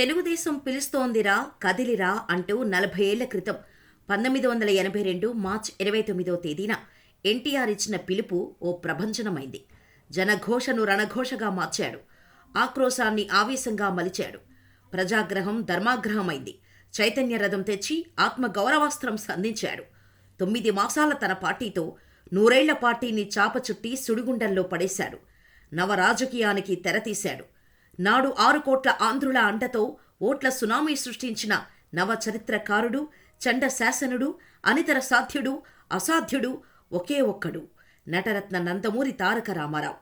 తెలుగుదేశం పిలుస్తోందిరా కదిలిరా అంటూ నలభై ఏళ్ళ క్రితం పంతొమ్మిది వందల ఎనభై రెండు మార్చ్ ఇరవై తొమ్మిదో తేదీన ఎన్టీఆర్ ఇచ్చిన పిలుపు ఓ ప్రభంజనమైంది. జనఘోషను రణఘోషగా మార్చాడు. ఆక్రోశాన్ని ఆవేశంగా మలిచాడు. ప్రజాగ్రహం ధర్మాగ్రహమైంది. చైతన్య రథం తెచ్చి ఆత్మగౌరవాస్త్రం సంధించాడు. తొమ్మిది మాసాల తన పార్టీతో నూరేళ్ళ పార్టీని చాపచుట్టి సుడిగుండంలో పడేశాడు. నవ రాజకీయానికి తెరతీశాడు. నాడు ఆరు కోట్ల ఆంధ్రుల అండతో ఓట్ల సునామీ సృష్టించిన నవ చరిత్రకారుడు చండ శాసనుడు అనితర సాధ్యుడు అసాధ్యుడు ఒకే ఒక్కడు. నటరత్న నందమూరి తారక రామారావు.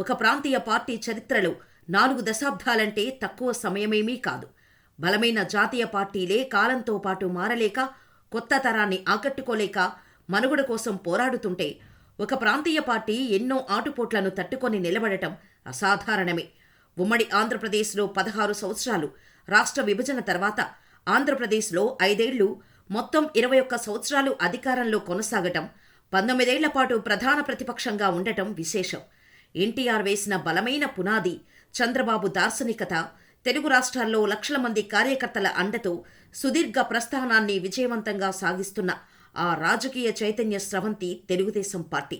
ఒక ప్రాంతీయ పార్టీ చరిత్రలో నాలుగు దశాబ్దాలంటే తక్కువ సమయమేమీ కాదు. బలమైన జాతీయ పార్టీలే కాలంతో పాటు మారలేక కొత్త తరాన్ని ఆకట్టుకోలేక మనుగడ కోసం పోరాడుతుంటే ఒక ప్రాంతీయ పార్టీ ఎన్నో ఆటుపోట్లను తట్టుకొని నిలబడటం అసాధారణమే. ఉమ్మడి ఆంధ్రప్రదేశ్లో పదహారు సంవత్సరాలు రాష్ట్ర విభజన తర్వాత ఆంధ్రప్రదేశ్లో ఐదేళ్ళు మొత్తం ఇరవై ఒక్క సంవత్సరాలు అధికారంలో కొనసాగటం పంతొమ్మిదేళ్ళ పాటు ప్రధాన ప్రతిపక్షంగా ఉండటం విశేషం. ఎన్టీఆర్ వేసిన బలమైన పునాది చంద్రబాబు దార్శనికత తెలుగు రాష్ట్రాల్లో లక్షల మంది కార్యకర్తల అండతో సుదీర్ఘ ప్రస్థానాన్ని విజయవంతంగా సాగిస్తున్న ఆ రాజకీయ చైతన్య స్రవంతి తెలుగుదేశం పార్టీ.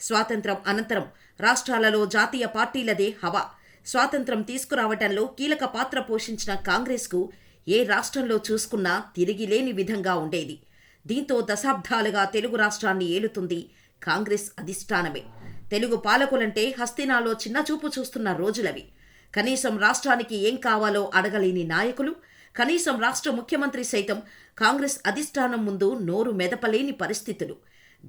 స్వాతంత్రం అనంతరం రాష్ట్రాలలో జాతీయ పార్టీలదే హవా. స్వాతంత్రం తీసుకురావటంలో కీలక పాత్ర పోషించిన కాంగ్రెస్కు ఏ రాష్ట్రంలో చూసుకున్నా తిరిగిలేని విధంగా ఉండేది. దీంతో దశాబ్దాలుగా తెలుగు రాష్ట్రాన్ని ఏలుతుంది కాంగ్రెస్ అధిష్టానమే. తెలుగు పాలకులంటే హస్తినాలో చిన్నచూపు చూస్తున్న రోజులవి. కనీసం రాష్ట్రానికి ఏం కావాలో అడగలేని నాయకులు కనీసం రాష్ట్ర ముఖ్యమంత్రి సైతం కాంగ్రెస్ అధిష్టానం ముందు నోరు మెదపలేని పరిస్థితులు.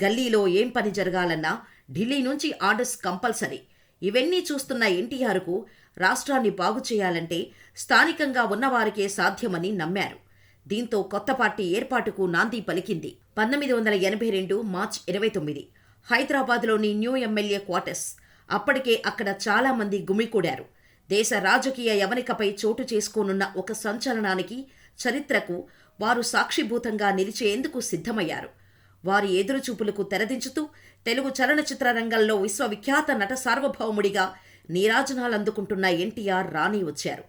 గల్లీలో ఏం పని జరగాలన్నా ఢిల్లీ నుంచి ఆర్డర్స్ కంపల్సరీ. ఇవన్నీ చూస్తున్న ఎన్టీఆర్కు రాష్ట్రాన్ని బాగు చేయాలంటే స్థానికంగా ఉన్నవారికే సాధ్యమని నమ్మారు. దీంతో కొత్త పార్టీ ఏర్పాటుకు నాంది పలికింది. పంతొమ్మిది వందల ఎనభై రెండు మార్చ్ ఇరవై తొమ్మిది. హైదరాబాద్లోని న్యూ ఎమ్మెల్యే క్వార్టర్స్. అప్పటికే అక్కడ చాలామంది గుమికూడారు. దేశ రాజకీయ యవనికపై చోటు చేసుకోనున్న ఒక సంచలనానికి చరిత్రకు వారు సాక్షిభూతంగా నిలిచేందుకు సిద్ధమయ్యారు. వారి ఎదురుచూపులకు తెరదించుతూ తెలుగు చలనచిత్ర రంగంలో విశ్వవిఖ్యాత నట సార్వభౌముడిగా నీరాజనాలందుకుంటున్న ఎన్టీఆర్ రాణి వచ్చారు.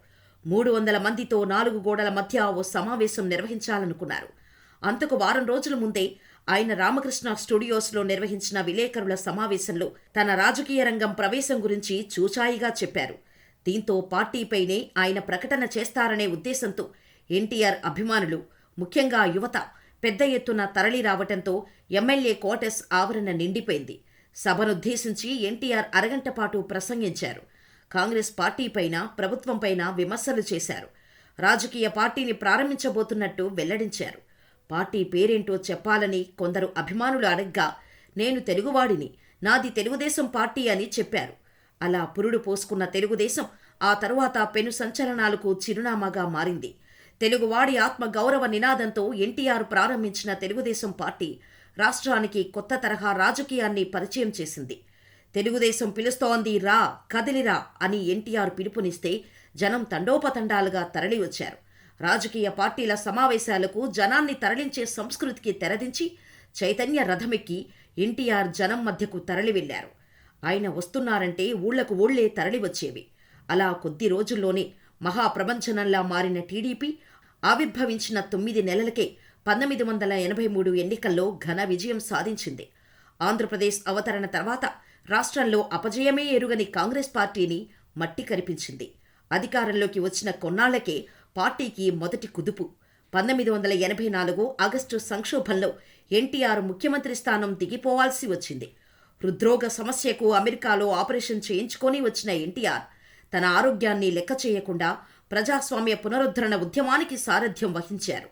మూడు వందల మందితో నాలుగు గోడల మధ్య ఓ సమావేశం నిర్వహించాలనుకున్నారు. అంతకు వారం రోజుల ముందే ఆయన రామకృష్ణ స్టూడియోస్లో నిర్వహించిన విలేకరుల సమావేశంలో తన రాజకీయ రంగం ప్రవేశం గురించి చూచాయిగా చెప్పారు. దీంతో పార్టీపైనే ఆయన ప్రకటన చేస్తారనే ఉద్దేశంతో ఎన్టీఆర్ అభిమానులు ముఖ్యంగా యువత పెద్ద ఎత్తున తరలి రావటంతో ఎమ్మెల్యే క్వార్టర్స్ ఆవరణ నిండిపోయింది. సభనుద్దేశించి ఎన్టీఆర్ అరగంట పాటు ప్రసంగించారు. కాంగ్రెస్ పార్టీపైన ప్రభుత్వంపైన విమర్శలు చేశారు. రాజకీయ పార్టీని ప్రారంభించబోతున్నట్టు వెల్లడించారు. పార్టీ పేరేంటో చెప్పాలని కొందరు అభిమానులు అడగ్గా నేను తెలుగువాడిని నాది తెలుగుదేశం పార్టీ అని చెప్పారు. అలా పురుడు పోసుకున్న తెలుగుదేశం ఆ తరువాత పెను సంచలనాలకు చిరునామాగా మారింది. తెలుగువాడి ఆత్మ గౌరవ నినాదంతో ఎన్టీఆర్ ప్రారంభించిన తెలుగుదేశం పార్టీ రాష్ట్రానికి కొత్త తరహా రాజకీయాన్ని పరిచయం చేసింది. తెలుగుదేశం పిలుస్తోంది రా కదిలిరా అని ఎన్టీఆర్ పిలుపునిస్తే జనం తండోపతండాలుగా తరలివచ్చారు. రాజకీయ పార్టీల సమావేశాలకు జనాన్ని తరలించే సంస్కృతికి తెరదించి చైతన్య రథమెక్కి ఎన్టీఆర్ జనం మధ్యకు తరలి వెళ్ళారు ఆయన వస్తున్నారంటే ఊళ్ళకు ఊళ్ళే తరలివచ్చేవి. అలా కొద్ది రోజుల్లోనే మహాప్రపంచనంలా మారిన టీడీపీ ఆవిర్భవించిన తొమ్మిది నెలలకే పంతొమ్మిది వందల ఎనభై మూడు ఎన్నికల్లో ఘన విజయం సాధించింది. ఆంధ్రప్రదేశ్ అవతరణ తర్వాత రాష్ట్రంలో అపజయమే ఎరుగని కాంగ్రెస్ పార్టీని మట్టి కరిపించింది. అధికారంలోకి వచ్చిన కొన్నాళ్ళకే పార్టీకి మొదటి కుదుపు. పంతొమ్మిది వందల ఎనభై నాలుగు ఆగస్టు సంక్షోభంలో ఎన్టీఆర్ ముఖ్యమంత్రి స్థానం దిగిపోవాల్సి వచ్చింది. హృద్రోగ సమస్యకు అమెరికాలో ఆపరేషన్ చేయించుకొని వచ్చిన ఎన్టీఆర్ తన ఆరోగ్యాన్ని లెక్క చేయకుండా ప్రజాస్వామ్య పునరుద్ధరణ ఉద్యమానికి సారథ్యం వహించారు.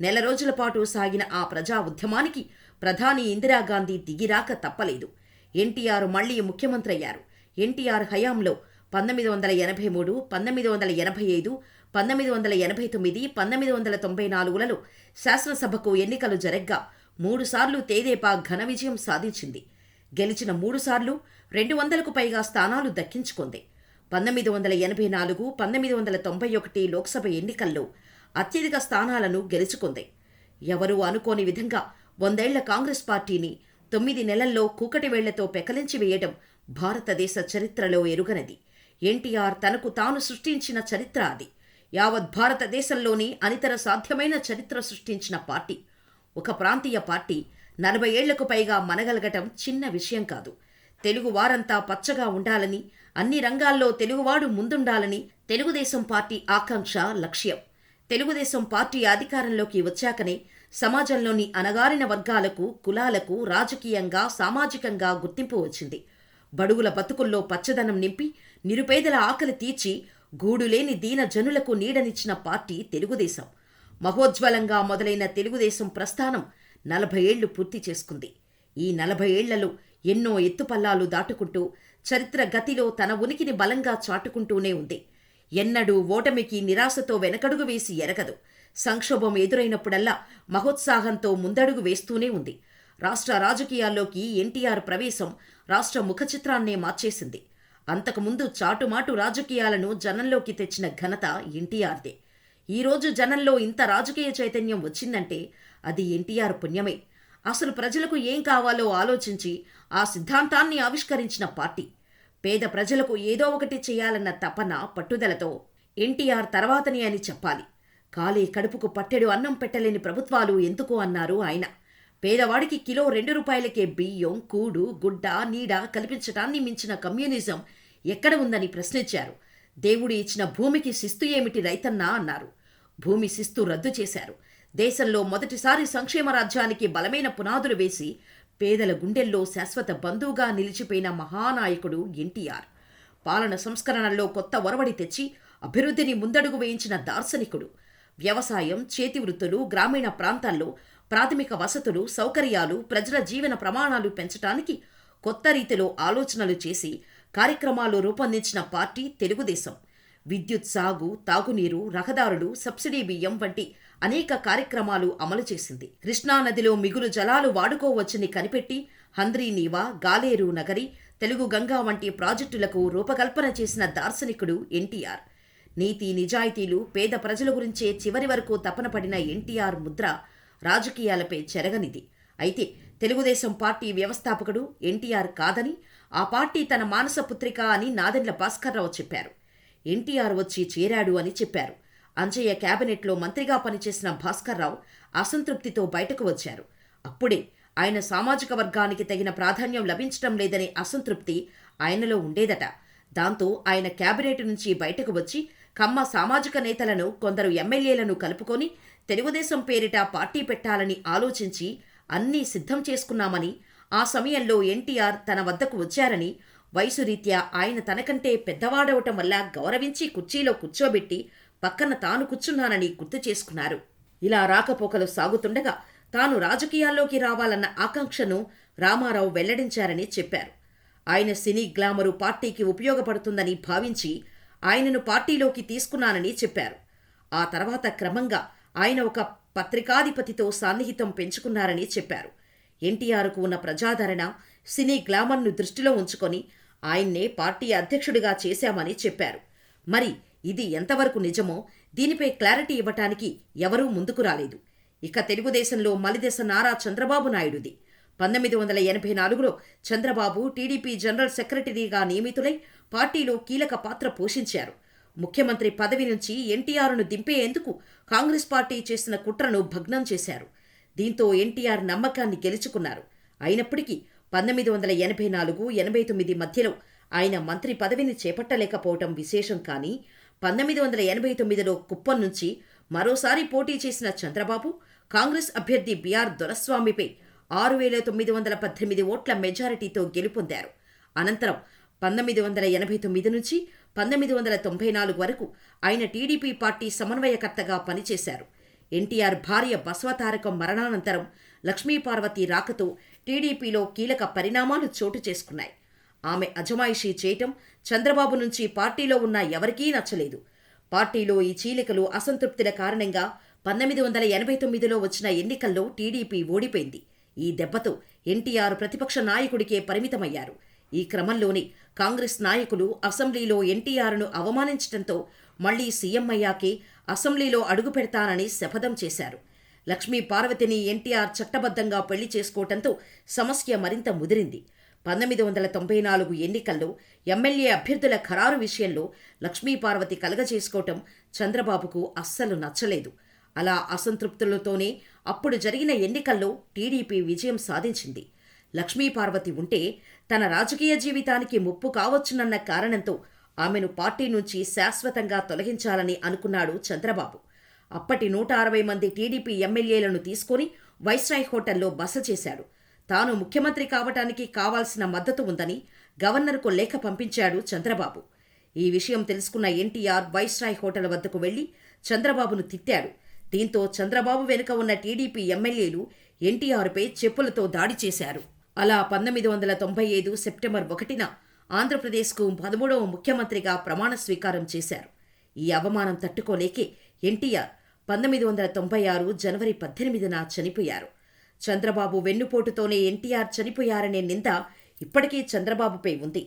నెల రోజుల పాటు సాగిన ఆ ప్రజా ఉద్యమానికి ప్రధాని ఇందిరాగాంధీ దిగిరాక తప్పలేదు. ఎన్టీఆర్ మళ్ళీ ముఖ్యమంత్రి అయ్యారు. ఎన్టీఆర్ హయాంలో పంతొమ్మిది వందల ఎనభై మూడు పంతొమ్మిది వందల ఎనభై ఐదు పంతొమ్మిది వందల ఎనభై తొమ్మిది పంతొమ్మిది వందల తొంభై నాలుగులలో శాసనసభకు ఎన్నికలు జరగ్గా మూడుసార్లు తేదేపా ఘన విజయం సాధించింది. గెలిచిన మూడుసార్లు రెండు వందలకు పైగా స్థానాలు దక్కించుకుంది. పంతొమ్మిది వందల ఎనభై నాలుగు పంతొమ్మిది వందల తొంభై ఒకటి లోక్సభ ఎన్నికల్లో అత్యధిక స్థానాలను గెలుచుకుంది. ఎవరూ అనుకోని విధంగా వందేళ్ళ కాంగ్రెస్ పార్టీని తొమ్మిది నెలల్లో కూకటి వేళ్ళతో పెకలించి వేయడం భారతదేశ చరిత్రలో ఎరుగనది. ఎన్టీఆర్ తనకు తాను సృష్టించిన చరిత్ర అది. యావత్ భారతదేశంలోని అనితర సాధ్యమైన చరిత్ర సృష్టించిన పార్టీ. ఒక ప్రాంతీయ పార్టీ నలభై ఏళ్ళకు పైగా మనగలగటం చిన్న విషయం కాదు. తెలుగు వారంతా పచ్చగా ఉండాలని అన్ని రంగాల్లో తెలుగువాడు ముందుండాలని తెలుగుదేశం పార్టీ ఆకాంక్ష లక్ష్యం. తెలుగుదేశం పార్టీ అధికారంలోకి వచ్చాకనే సమాజంలోని అణగారిన వర్గాలకు కులాలకు రాజకీయంగా సామాజికంగా గుర్తింపు వచ్చింది. బడుగుల బతుకుల్లో పచ్చదనం నింపి నిరుపేదల ఆకలి తీర్చి గూడులేని దీన జనులకు నీడనిచ్చిన పార్టీ తెలుగుదేశం. మహోజ్వలంగా మొదలైన తెలుగుదేశం ప్రస్థానం నలభై ఏళ్ళు పూర్తి చేసుకుంది. ఈ నలభై ఏళ్ళలో ఎన్నో ఎత్తుపల్లాలు దాటుకుంటూ చరిత్ర గతిలో తన ఉనికిని బలంగా చాటుకుంటూనే ఉంది. ఎన్నడూ ఓటమికి నిరాశతో వెనకడుగు వేసి ఎరగదు. సంక్షోభం ఎదురైనప్పుడల్లా మహోత్సాహంతో ముందడుగు వేస్తూనే ఉంది. రాష్ట్ర రాజకీయాల్లోకి ఎన్టీఆర్ ప్రవేశం రాష్ట్ర ముఖచిత్రాన్నే మార్చేసింది. అంతకుముందు చాటుమాటు రాజకీయాలను జనంలోకి తెచ్చిన ఘనత ఎన్టీఆర్దే. ఈరోజు జనంలో ఇంత రాజకీయ చైతన్యం వచ్చిందంటే అది ఎన్టీఆర్ పుణ్యమే. అసలు ప్రజలకు ఏం కావాలో ఆలోచించి ఆ సిద్ధాంతాన్ని ఆవిష్కరించిన పార్టీ. పేద ప్రజలకు ఏదో ఒకటి చేయాలన్న తపన పట్టుదలతో ఎన్టీఆర్ తర్వాతని అని చెప్పాలి. కాలే కడుపుకు పట్టెడు అన్నం పెట్టలేని ప్రభుత్వాలు ఎందుకు అన్నారు ఆయన. పేదవాడికి కిలో రెండు రూపాయలకే బియ్యం కూడు గుడ్డ నీడ కల్పించటాన్ని మించిన కమ్యూనిజం ఎక్కడ ఉందని ప్రశ్నించారు. దేవుడు ఇచ్చిన భూమికి శిస్తు ఏమిటి రైతన్నా అన్నారు. భూమి శిస్తు రద్దు చేశారు. దేశంలో మొదటిసారి సంక్షేమ రాజ్యానికి బలమైన పునాదులు వేసి పేదల గుండెల్లో శాశ్వత బంధువుగా నిలిచిపోయిన మహానాయకుడు ఎన్టీఆర్. పాలన సంస్కరణల్లో కొత్త ఒరవడి తెచ్చి అభివృద్ధిని ముందడుగు వేయించిన దార్శనికుడు. వ్యవసాయం చేతి వృత్తులు గ్రామీణ ప్రాంతాల్లో ప్రాథమిక వసతులు సౌకర్యాలు ప్రజల జీవన ప్రమాణాలు పెంచటానికి కొత్త రీతిలో ఆలోచనలు చేసి కార్యక్రమాలు రూపొందించిన పార్టీ తెలుగుదేశం. విద్యుత్ సాగు తాగునీరు రహదారులు సబ్సిడీ బియ్యం వంటి అనేక కార్యక్రమాలు అమలు చేసింది. కృష్ణానదిలో మిగులు జలాలు వాడుకోవచ్చని కనిపెట్టి హంద్రీ నీవా గాలేరు నగరి తెలుగు గంగా వంటి ప్రాజెక్టులకు రూపకల్పన చేసిన దార్శనికుడు ఎన్టీఆర్. నీతి నిజాయితీలు పేద ప్రజల గురించే చివరి వరకు తపన పడిన ఎన్టీఆర్ ముద్ర రాజకీయాలపై చెరగనిది. అయితే తెలుగుదేశం పార్టీ వ్యవస్థాపకుడు ఎన్టీఆర్ కాదని ఆ పార్టీ తన మానసపుత్రిక అని నాదెండ్ల భాస్కర్రావు చెప్పారు. ఎన్టీఆర్ వచ్చి చేరాడు అని చెప్పారు. అంజయ్య క్యాబినెట్లో మంత్రిగా పనిచేసిన భాస్కర్రావు అసంతృప్తితో బయటకు వచ్చారు. అప్పుడే ఆయన సామాజిక వర్గానికి తగిన ప్రాధాన్యం లభించడం లేదనే అసంతృప్తి ఆయనలో ఉండేదట. దాంతో ఆయన క్యాబినెట్ నుంచి బయటకు వచ్చి కమ్మ సామాజిక నేతలను కొందరు ఎమ్మెల్యేలను కలుపుకొని తెలుగుదేశం పేరిట పార్టీ పెట్టాలని ఆలోచించి అన్నీ సిద్ధం చేసుకున్నామని ఆ సమయంలో ఎన్టీఆర్ తన వద్దకు వచ్చారని వయసు రీత్యా ఆయన తనకంటే పెద్దవాడవటం వల్ల గౌరవించి కుర్చీలో కూర్చోబెట్టి పక్కన తాను కూర్చున్నానని గుర్తు చేసుకున్నారు. ఇలా రాకపోకలు సాగుతుండగా తాను రాజకీయాల్లోకి రావాలన్న ఆకాంక్షను రామారావు వెల్లడించారని చెప్పారు. ఆయన సినీ గ్లామరు పార్టీకి ఉపయోగపడుతుందని భావించి ఆయనను పార్టీలోకి తీసుకున్నానని చెప్పారు. ఆ తర్వాత క్రమంగా ఆయన ఒక పత్రికాధిపతితో సాన్నిహితం పెంచుకున్నారని చెప్పారు. ఎన్టీఆర్కు ఉన్న ప్రజాదరణ సినీ గ్లామర్ను దృష్టిలో ఉంచుకొని ఆయన్నే పార్టీ అధ్యక్షుడిగా చేశామని చెప్పారు. మరి ఇది ఎంతవరకు నిజమో దీనిపై క్లారిటీ ఇవ్వటానికి ఎవరూ ముందుకు రాలేదు. ఇక తెలుగుదేశంలో మలిదశ నారా చంద్రబాబు నాయుడుది. పంతొమ్మిది వందల ఎనభై నాలుగులో చంద్రబాబు టీడీపీ జనరల్ సెక్రటరీగా నియమితులై పార్టీలో కీలక పాత్ర పోషించారు. ముఖ్యమంత్రి పదవి నుంచి ఎన్టీఆర్ను దింపేందుకు కాంగ్రెస్ పార్టీ చేసిన కుట్రను భగ్నం చేశారు. దీంతో ఎన్టీఆర్ నమ్మకాన్ని గెలుచుకున్నారు. అయినప్పటికీ పంతొమ్మిది వందల ఎనభై నాలుగు ఎనభై తొమ్మిది మధ్యలో ఆయన మంత్రి పదవిని చేపట్టలేకపోవటం విశేషం కానీ పంతొమ్మిది వందల ఎనభై తొమ్మిదిలో కుప్పం నుంచి మరోసారి పోటీ చేసిన చంద్రబాబు కాంగ్రెస్ అభ్యర్థి బిఆర్ దొరస్వామిపై ఆరు వేల తొమ్మిది వందల పద్దెనిమిది ఓట్ల మెజారిటీతో గెలుపొందారు. అనంతరం పంతొమ్మిది వందల ఎనభై తొమ్మిది నుంచి పంతొమ్మిది వందల తొంభై నాలుగు వరకు ఆయన టీడీపీ పార్టీ సమన్వయకర్తగా పనిచేశారు. ఎన్టీఆర్ భార్య బసవతారకం మరణానంతరం లక్ష్మీపార్వతి రాకతో టీడీపీలో కీలక పరిణామాలు చోటు చేసుకున్నాయి. ఆమె అజమాయిషీ చేయటం చంద్రబాబు నుంచి పార్టీలో ఉన్న ఎవరికీ నచ్చలేదు. పార్టీలో ఈ చీలికలు అసంతృప్తుల కారణంగా పంతొమ్మిది వందల ఎనభై తొమ్మిదిలో వచ్చిన ఎన్నికల్లో టీడీపీ ఓడిపోయింది. ఈ దెబ్బతో ఎన్టీఆర్ ప్రతిపక్ష నాయకుడికే పరిమితమయ్యారు. ఈ క్రమంలోనే కాంగ్రెస్ నాయకులు అసెంబ్లీలో ఎన్టీఆర్ను అవమానించడంతో మళ్ళీ సీఎం అయ్యాకే అసెంబ్లీలో అడుగుపెడతానని శపథం చేశారు. లక్ష్మీ పార్వతిని ఎన్టీఆర్ చట్టబద్ధంగా పెళ్ళి చేసుకోవటంతో సమస్య మరింత ముదిరింది. పంతొమ్మిది వందల తొంభై నాలుగు ఎన్నికల్లో ఎమ్మెల్యే అభ్యర్థుల ఖరారు విషయంలో లక్ష్మీపార్వతి కలగజేసుకోవటం చంద్రబాబుకు అస్సలు నచ్చలేదు. అలా అసంతృప్తులతోనే అప్పుడు జరిగిన ఎన్నికల్లో టీడీపీ విజయం సాధించింది. లక్ష్మీపార్వతి ఉంటే తన రాజకీయ జీవితానికి ముప్పు కావచ్చునన్న కారణంతో ఆమెను పార్టీ నుంచి శాశ్వతంగా తొలగించాలని అనుకున్నాడు చంద్రబాబు. అప్పటి నూట అరవై మంది టీడీపీ ఎమ్మెల్యేలను తీసుకొని వైస్రాయ్ హోటల్లో బస చేశాడు. తాను ముఖ్యమంత్రి కావటానికి కావాల్సిన మద్దతు ఉందని గవర్నర్కు లేఖ పంపించాడు చంద్రబాబు. ఈ విషయం తెలుసుకున్న ఎన్టీఆర్ వైస్రాయ్ హోటల్ వద్దకు వెళ్ళి చంద్రబాబును తిట్టాడు. దీంతో చంద్రబాబు వెనుక ఉన్న టీడీపీ ఎమ్మెల్యేలు ఎన్టీఆర్పై చెప్పులతో దాడి చేశారు. అలా పంతొమ్మిది వందల తొంభై ఐదు సెప్టెంబర్ ఒకటిన ఆంధ్రప్రదేశ్కు పదమూడవ ముఖ్యమంత్రిగా ప్రమాణ స్వీకారం చేశారు. ఈ అవమానం తట్టుకోలేకే ఎన్టీఆర్ పంతొమ్మిది వందల తొంభై ఆరు జనవరి పద్దెనిమిదిన చనిపోయారు. చంద్రబాబు వెన్నుపోటుతోనే ఎన్టీఆర్ చనిపోయారనే నింద ఇప్పటికీ చంద్రబాబుపై ఉంది.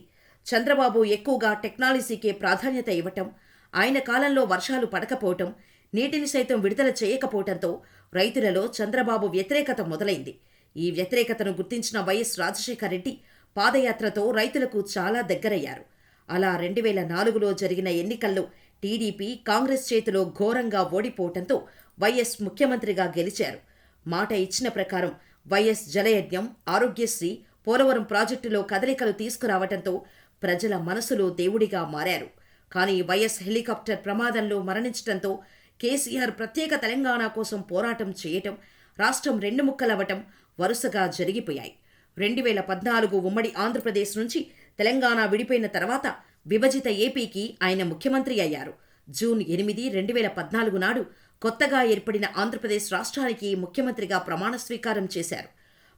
చంద్రబాబు ఎక్కువగా టెక్నాలజీకే ప్రాధాన్యత ఇవ్వటం ఆయన కాలంలో వర్షాలు పడకపోవటం నీటిని సైతం విడుదల చేయకపోవటంతో రైతులలో చంద్రబాబు వ్యతిరేకత మొదలైంది. ఈ వ్యతిరేకతను గుర్తించిన వైఎస్ రాజశేఖర రెడ్డి పాదయాత్రతో రైతులకు చాలా దగ్గరయ్యారు. అలా రెండు వేల నాలుగులో జరిగిన ఎన్నికల్లో టీడీపీ కాంగ్రెస్ చేతిలో ఘోరంగా ఓడిపోవటంతో వైఎస్ ముఖ్యమంత్రిగా గెలిచారు. మాట ఇచ్చిన ప్రకారం వైఎస్ జలయజ్ఞం ఆరోగ్యశ్రీ పోలవరం ప్రాజెక్టులో కదలికలు తీసుకురావటంతో ప్రజల మనసులో దేవుడిగా మారారు. కానీ వైఎస్ హెలికాప్టర్ ప్రమాదంలో మరణించటంతో కేసీఆర్ ప్రత్యేక తెలంగాణ కోసం పోరాటం చేయటం రాష్ట్రం రెండు ముక్కలవ్వటం వరుసగా జరిగిపోయాయి. రెండు వేల పద్నాలుగు ఉమ్మడి ఆంధ్రప్రదేశ్ నుంచి తెలంగాణ విడిపోయిన తర్వాత విభజిత ఏపీకి ఆయన ముఖ్యమంత్రి అయ్యారు. జూన్ ఎనిమిది రెండు వేల పద్నాలుగు నాడు కొత్తగా ఏర్పడిన ఆంధ్రప్రదేశ్ రాష్ట్రానికి ముఖ్యమంత్రిగా ప్రమాణ స్వీకారం చేశారు.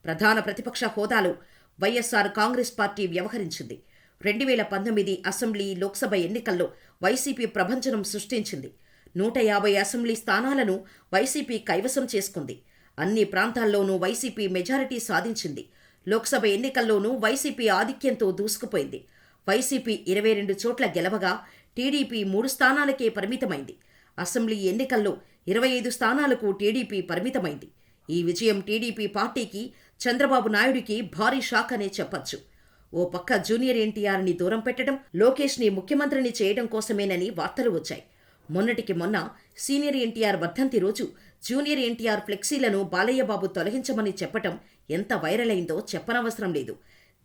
ప్రధాన ప్రతిపక్ష హోదాలో వైఎస్ఆర్ కాంగ్రెస్ పార్టీ వ్యవహరించింది. రెండు వేల పంతొమ్మిది అసెంబ్లీ లోక్సభ ఎన్నికల్లో వైసీపీ ప్రభంజనం సృష్టించింది. నూట యాభై అసెంబ్లీ స్థానాలను వైసీపీ కైవసం చేసుకుంది. అన్ని ప్రాంతాల్లోనూ వైసీపీ మెజారిటీ సాధించింది. లోక్సభ ఎన్నికల్లోనూ వైసీపీ ఆధిక్యంతో దూసుకుపోయింది. వైసీపీ ఇరవై రెండు చోట్ల గెలవగా టీడీపీ మూడు స్థానాలకే పరిమితమైంది. అసెంబ్లీ ఎన్నికల్లో ఇరవై ఐదు స్థానాలకు టీడీపీ పరిమితమైంది. ఈ విజయం టీడీపీ పార్టీకి చంద్రబాబు నాయుడికి భారీ షాక్ అనే చెప్పొచ్చు. ఓ పక్క జూనియర్ ఎన్టీఆర్ని దూరం పెట్టడం లోకేష్ని ముఖ్యమంత్రిని చేయడం కోసమేనని వార్తలు వచ్చాయి. మొన్నటికి మొన్న సీనియర్ ఎన్టీఆర్ వర్ధంతి రోజు జూనియర్ ఎన్టీఆర్ ఫ్లెక్సీలను బాలయ్యబాబు తొలగించమని చెప్పటం ఎంత వైరల్ అయిందో చెప్పనవసరం లేదు.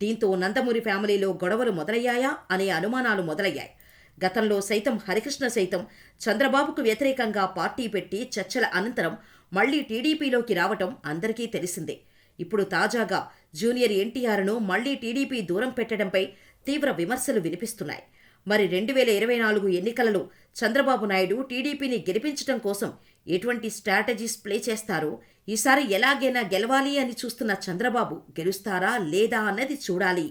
దీంతో నందమూరి ఫ్యామిలీలో గొడవలు మొదలయ్యాయా అనే అనుమానాలు మొదలయ్యాయి. గతంలో సైతం హరికృష్ణ సైతం చంద్రబాబుకు వ్యతిరేకంగా పార్టీ పెట్టి చర్చల అనంతరం మళ్ళీ టీడీపీలోకి రావటం అందరికీ తెలిసిందే. ఇప్పుడు తాజాగా జూనియర్ ఎన్టీఆర్ను మళ్ళీ టీడీపీ దూరం పెట్టడంపై తీవ్ర విమర్శలు వినిపిస్తున్నాయి. మరి రెండు వేల ఇరవై నాలుగు ఎన్నికలలో చంద్రబాబు నాయుడు టీడీపీని గెలిపించడం కోసం ఎటువంటి స్ట్రాటజీస్ ప్లే చేస్తారో ఈసారి ఎలాగైనా గెలవాలి అని చూస్తున్న చంద్రబాబు గెలుస్తారా లేదా అన్నది చూడాలి.